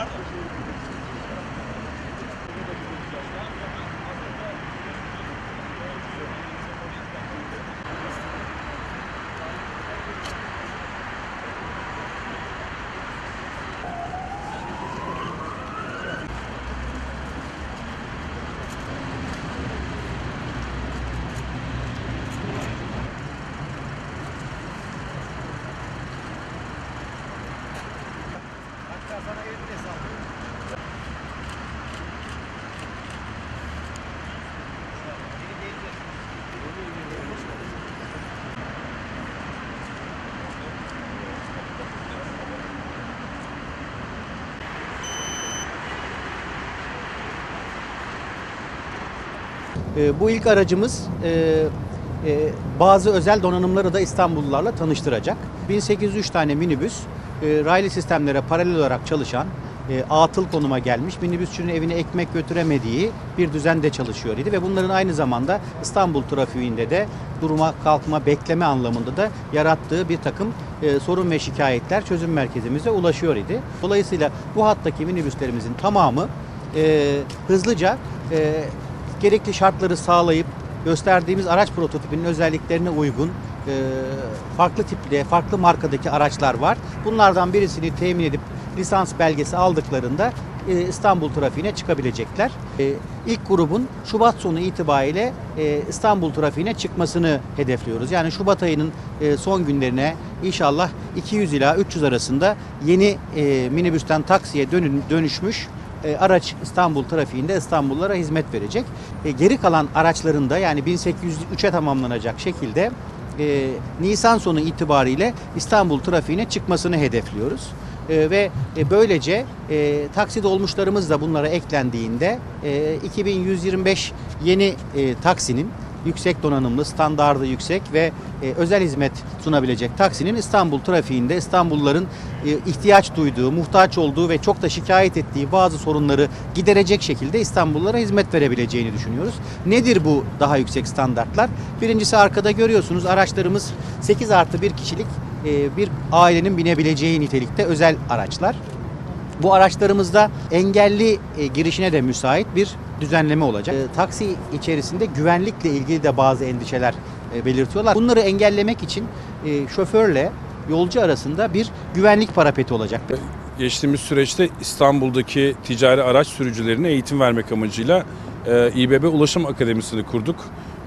Pardon? E, bu ilk aracımız e, e, bazı özel donanımları da İstanbullularla tanıştıracak. 1803 tane minibüs e, raylı sistemlere paralel olarak çalışan e, atıl konuma gelmiş minibüsçünün evine ekmek götüremediği bir düzende çalışıyor idi ve bunların aynı zamanda İstanbul trafiğinde de duruma kalkma bekleme anlamında da yarattığı bir takım e, sorun ve şikayetler çözüm merkezimize ulaşıyor idi. Dolayısıyla bu hattaki minibüslerimizin tamamı e, hızlıca e, gerekli şartları sağlayıp gösterdiğimiz araç prototipinin özelliklerine uygun e, farklı tipli, farklı markadaki araçlar var. Bunlardan birisini temin edip lisans belgesi aldıklarında e, İstanbul trafiğine çıkabilecekler. E, İlk grubun Şubat sonu itibariyle e, İstanbul trafiğine çıkmasını hedefliyoruz. Yani Şubat ayının e, son günlerine inşallah 200 ila 300 arasında yeni e, minibüsten taksiye dönün- dönüşmüş e, araç İstanbul trafiğinde İstanbullulara hizmet verecek. E, geri kalan araçların da yani 1803'e tamamlanacak şekilde e, Nisan sonu itibariyle İstanbul trafiğine çıkmasını hedefliyoruz. E, ve böylece e, taksi dolmuşlarımız da bunlara eklendiğinde e, 2125 yeni taksinin yüksek donanımlı, standardı yüksek ve e, özel hizmet sunabilecek taksinin İstanbul trafiğinde İstanbulluların e, ihtiyaç duyduğu, muhtaç olduğu ve çok da şikayet ettiği bazı sorunları giderecek şekilde İstanbullulara hizmet verebileceğini düşünüyoruz. Nedir bu daha yüksek standartlar? Birincisi arkada görüyorsunuz araçlarımız 8 artı 1 kişilik e, bir ailenin binebileceği nitelikte özel araçlar. Bu araçlarımızda engelli e, girişine de müsait bir düzenleme olacak. E, taksi içerisinde güvenlikle ilgili de bazı endişeler e, belirtiyorlar. Bunları engellemek için şoförle yolcu arasında bir güvenlik parapeti olacak. Geçtiğimiz süreçte İstanbul'daki ticari araç sürücülerine eğitim vermek amacıyla İBB Ulaşım Akademisi'ni kurduk.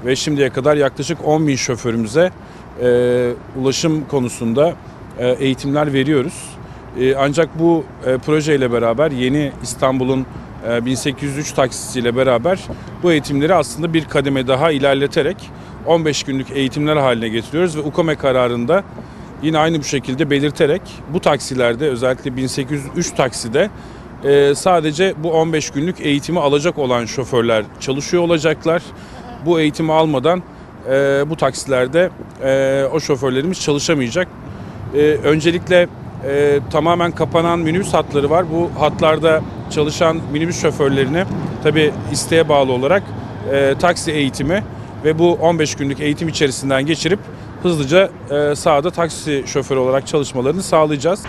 Ve şimdiye kadar yaklaşık 10 bin şoförümüze ulaşım konusunda eğitimler veriyoruz. E, ancak bu e, projeyle beraber yeni İstanbul'un e, 1803 taksisiyle beraber bu eğitimleri aslında bir kademe daha ilerleterek 15 günlük eğitimler haline getiriyoruz ve UKOME kararında Yine aynı bu şekilde belirterek bu taksilerde özellikle 1803 takside e, sadece bu 15 günlük eğitimi alacak olan şoförler çalışıyor olacaklar. Bu eğitimi almadan e, bu taksilerde e, o şoförlerimiz çalışamayacak. E, öncelikle e, tamamen kapanan minibüs hatları var. Bu hatlarda çalışan minibüs şoförlerine tabi isteğe bağlı olarak e, taksi eğitimi ve bu 15 günlük eğitim içerisinden geçirip hızlıca e, sahada taksi şoförü olarak çalışmalarını sağlayacağız.